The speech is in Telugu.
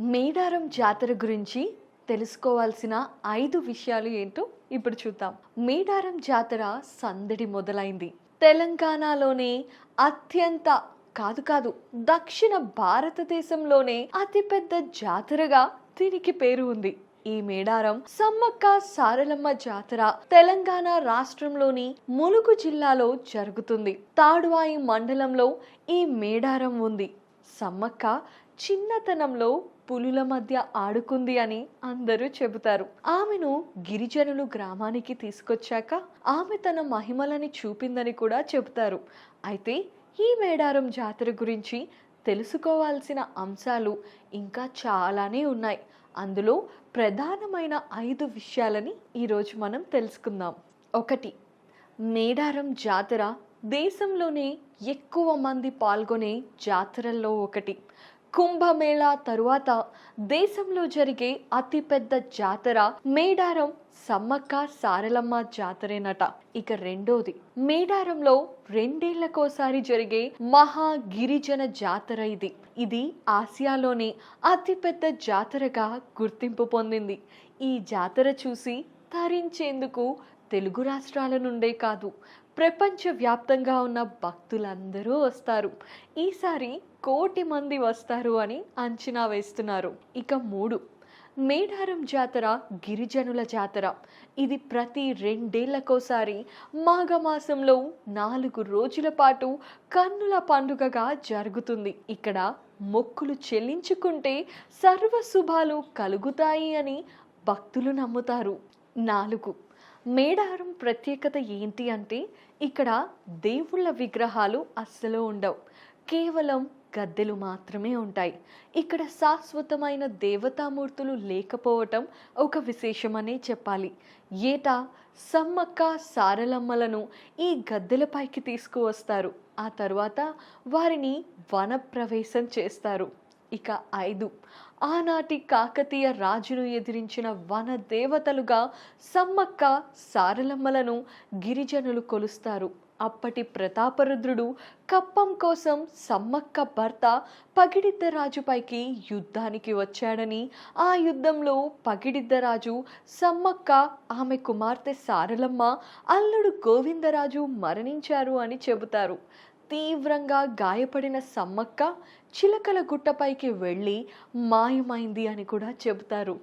మేడారం జాతర గురించి తెలుసుకోవాల్సిన ఐదు విషయాలు ఏంటో ఇప్పుడు చూద్దాం. మేడారం జాతర సందడి మొదలైంది. తెలంగాణలోనే అత్యంత కాదు కాదు దక్షిణ భారతదేశంలోనే అతిపెద్ద జాతరగా దీనికి పేరు ఉంది. ఈ మేడారం సమ్మక్క సారలమ్మ జాతర తెలంగాణ రాష్ట్రంలోని ములుగు జిల్లాలో జరుగుతుంది. తాడువాయి మండలంలో ఈ మేడారం ఉంది. సమ్మక్క చిన్నతనంలో పులుల మధ్య ఆడుకుంది అని అందరూ చెబుతారు. ఆమెను గిరిజనులు గ్రామానికి తీసుకొచ్చాక ఆమె తన మహిమలని చూపిందని కూడా చెబుతారు. అయితే ఈ మేడారం జాతర గురించి తెలుసుకోవాల్సిన అంశాలు ఇంకా చాలానే ఉన్నాయి. అందులో ప్రధానమైన ఐదు విషయాలని ఈరోజు మనం తెలుసుకుందాం. ఒకటి మేడారం జాతర దేశంలోనే ఎక్కువ మంది పాల్గొనే జాతరల్లో ఒకటి. కుంభమేళా తరువాత దేశంలో జరిగే అతిపెద్ద జాతర మేడారం సమ్మక్క సారలమ్మ జాతరేనట. ఇక రెండోది మేడారంలో రెండేళ్ళకోసారి జరిగే మహా గిరిజన జాతర ఇది. ఇది ఆసియాలోని అతిపెద్ద జాతరగా గుర్తింపు పొందింది. ఈ జాతర చూసి తరించేందుకు తెలుగు రాష్ట్రాల నుండే కాదు ప్రపంచవ్యాప్తంగా ఉన్న భక్తులందరూ వస్తారు. ఈసారి కోటి మంది వస్తారు అని అంచనా వేస్తున్నారు. ఇక మూడు. మేడారం జాతర గిరిజనుల జాతర. ఇది ప్రతి రెండేళ్ళకోసారి మాఘమాసంలో నాలుగు రోజుల పాటు కన్నుల పండుగగా జరుగుతుంది. ఇక్కడ మొక్కులు చెల్లించుకుంటే సర్వశుభాలు కలుగుతాయి అని భక్తులు నమ్ముతారు. నాలుగు. మేడారం ప్రత్యేకత ఏంటి అంటే ఇక్కడ దేవుళ్ళ విగ్రహాలు అస్సలు ఉండవు. కేవలం గద్దెలు మాత్రమే ఉంటాయి. ఇక్కడ శాశ్వతమైన దేవతామూర్తులు లేకపోవటం ఒక విశేషమనే చెప్పాలి. ఏటా సమ్మక్క సారలమ్మలను ఈ గద్దెలపైకి తీసుకువస్తారు. ఆ తర్వాత వారిని వనప్రవేశం చేస్తారు. ఇక ఐదు. ఆనాటి కాకతీయ రాజును ఎదిరించిన వన దేవతలుగా సమ్మక్క సారలమ్మలను గిరిజనులు కొలుస్తారు. అప్పటి ప్రతాపరుద్రుడు కప్పం కోసం సమ్మక్క భర్త పగిడిద్దరాజుపైకి యుద్ధానికి వచ్చాడని ఆ యుద్ధంలో పగిడిద్దరాజు సమ్మక్క ఆమె కుమార్తె సారలమ్మ అల్లుడు గోవిందరాజు మరణించారు అని చెబుతారు. తీవ్రంగా గాయపడిన సమ్మక్క చిలకల గుట్టపైకి వెళ్ళి మాయమైంది అని కూడా చెబుతారు.